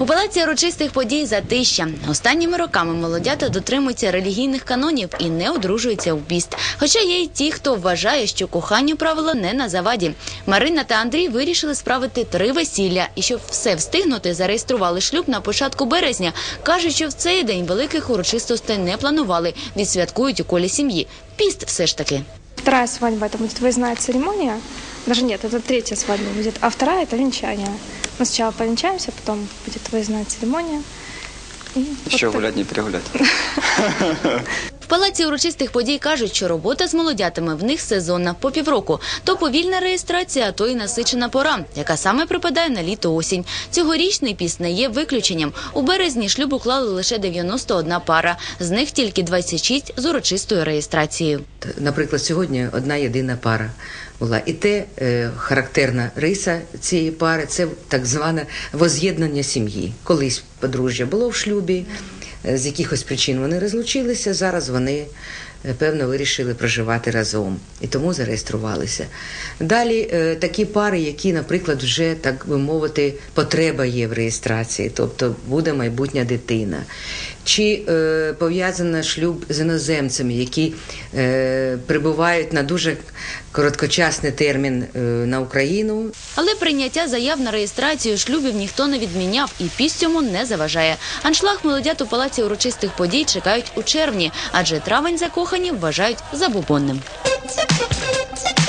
У палаці урочистих подій затища. Останніми роками молодята дотримуються релігійних канонів і не одружуються в піст. Хоча є й ті, хто вважає, що коханню правило не на заваді. Марина та Андрій вирішили справити три весілля і щоб все встигнути, зареєстрували шлюб на початку березня. кажуть, що в цей день великих урочистостей не планували. Відсвяткують у колі сім'ї. Піст все ж таки. Вторая свадьба это будет выездная церемония. Даже нет, это третья свадьба будет. А вторая это венчание. Мы сначала повенчаемся, потом будет выездная церемония. И вот Еще так. гулять не перегулять. Палаці урочистих подій кажуть, що робота з молодятами в них сезонна по півроку. То повільна реєстрація, то і насичена пора, яка саме припадає на літо осінь. Цьогорічний піс не є виключенням. У березні шлюб уклали лише 91 пара, з них тільки 26 з урочистою реєстрацією. Наприклад, сьогодні одна єдина пара була. І те е, характерна риса цієї пари це так зване воз'єднання сім'ї. Колись подружжя було в шлюбі, з якихось причин вони розлучилися. Зараз вони певно вирішили проживати разом і тому зареєструвалися. Далі е, такі пари, які, наприклад, вже так би мовити, потреба є в реєстрації, тобто буде майбутня дитина. Чи е, пов'язана шлюб з іноземцями, які е, прибувають на дуже короткочасний термін е, на Україну, Але прийняття заяв на реєстрацію шлюбів ніхто не відміняв і піс цьому не заважає. Аншлаг молодят у палаці урочистих подій чекають у червні, адже травень закохані вважають забубонним.